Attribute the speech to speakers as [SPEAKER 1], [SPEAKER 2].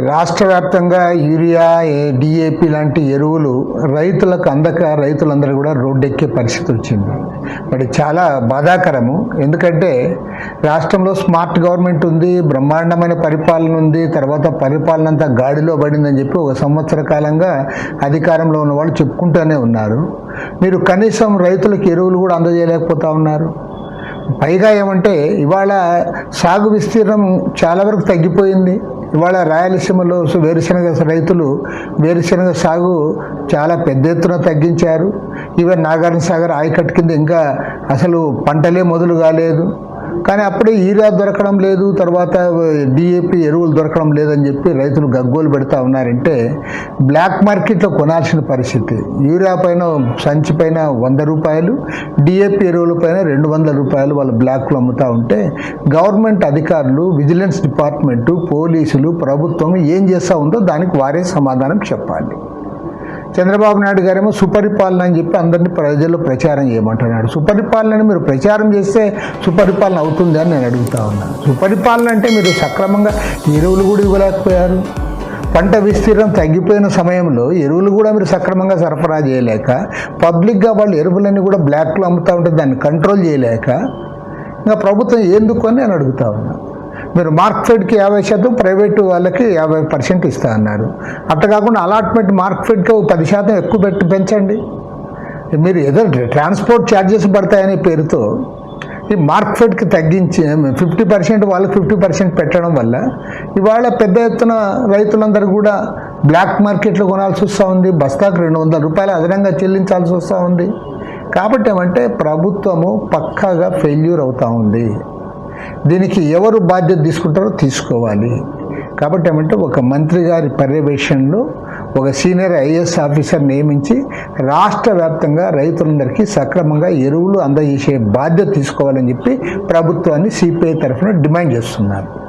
[SPEAKER 1] రాష్ట్ర వ్యాప్తంగా urea DAP లాంటి ఎరువులు రైతులకు అందక రైతులందరూ కూడా రోడ్డెక్కే పరిస్థితి వచ్చింది. మరి చాలా బాధాకరము. ఎందుకంటే రాష్ట్రంలో స్మార్ట్ గవర్నమెంట్ ఉంది బ్రహ్మాండమైన పరిపాలన ఉంది తర్వాత పరిపాలన అంతా గాడిలో పడిందని చెప్పి ఒక సంవత్సర కాలంగా అధికారంలో ఉన్న వాళ్ళు చెప్పుకుంటూనే ఉన్నారు. మీరు కనీసం రైతులకు ఎరువులు కూడా అందజేయలేకపోతా ఉన్నారు. పైగా ఏమంటే ఇవాళ సాగు విస్తీర్ణం చాలా వరకు తగ్గిపోయింది. ఇవాళ రాయలసీమలో వేరుశనగ రైతులు వేరుశనగ సాగు చాలా పెద్ద ఎత్తున తగ్గించారు. ఈవెన్ నాగార్జున సాగర్ ఆయకట్టు కింద ఇంకా అసలు పంటలే మొదలు కాలేదు. కానీ అప్పుడే యూరియా దొరకడం లేదు తర్వాత డిఏపి ఎరువులు దొరకడం లేదని చెప్పి రైతులు గగ్గోలు పెడతా ఉన్నారంటే బ్లాక్ మార్కెట్లో కొనాల్సిన పరిస్థితి. యూరియా పైన సంచి పైన వంద రూపాయలు డిఏపి ఎరువుల పైన రెండు వందల రూపాయలు వాళ్ళు బ్లాక్లో అమ్ముతూ ఉంటే గవర్నమెంట్ అధికారులు విజిలెన్స్ డిపార్ట్మెంటు పోలీసులు ప్రభుత్వం ఏం చేస్తూ ఉందో దానికి వారే సమాధానం చెప్పాలి. చంద్రబాబు నాయుడు గారేమో సుపరిపాలన అని చెప్పి అందరినీ ప్రజల్లో ప్రచారం చేయమంటున్నాడు. సుపరిపాలన మీరు ప్రచారం చేస్తే సుపరిపాలన అవుతుంది అని నేను అడుగుతా ఉన్నాను. సుపరిపాలన అంటే మీరు సక్రమంగా ఎరువులు కూడా ఇవ్వలేకపోయారు. పంట విస్తీర్ణం తగ్గిపోయిన సమయంలో ఎరువులు కూడా మీరు సక్రమంగా సరఫరా చేయలేక పబ్లిక్గా వాళ్ళు ఎరువులన్నీ కూడా బ్లాక్లో అమ్ముతూ ఉంటే దాన్ని కంట్రోల్ చేయలేక ఇంకా ప్రభుత్వం ఎందుకు అని నేను అడుగుతా ఉన్నాను. మీరు మార్క్ఫెడ్కి యాభై శాతం ప్రైవేటు వాళ్ళకి యాభై పర్సెంట్ ఇస్తా అన్నారు. అట్ట కాకుండా అలాట్మెంట్ మార్క్ ఫెడ్కి పది శాతం ఎక్కువ పెట్టి పెంచండి. మీరు ఏదో ట్రాన్స్పోర్ట్ ఛార్జెస్ పడతాయనే పేరుతో ఈ మార్క్ఫెడ్కి తగ్గించి ఫిఫ్టీ పర్సెంట్ వాళ్ళకి ఫిఫ్టీ పర్సెంట్ పెట్టడం వల్ల ఇవాళ పెద్ద ఎత్తున రైతులందరూ కూడా బ్లాక్ మార్కెట్లో కొనాల్సి వస్తూ ఉంది బస్తాకు రెండు వందల రూపాయలు అదనంగా చెల్లించాల్సి వస్తూ ఉంది. కాబట్టి ఏమంటే ప్రభుత్వము పక్కాగా ఫెయిల్యూర్ అవుతూ ఉంది. దీనికి ఎవరు బాధ్యత తీసుకుంటారో తీసుకోవాలి. కాబట్టి ఏమంటే ఒక మంత్రి గారి పర్యవేక్షణలో ఒక సీనియర్ ఐఏఎస్ ఆఫీసర్ నియమించి రాష్ట్ర వ్యాప్తంగా రైతులందరికీ సక్రమంగా ఎరువులు అందజేసే బాధ్యత తీసుకోవాలని చెప్పి ప్రభుత్వాన్ని సిపిఐ తరఫున డిమాండ్ చేస్తున్నారు.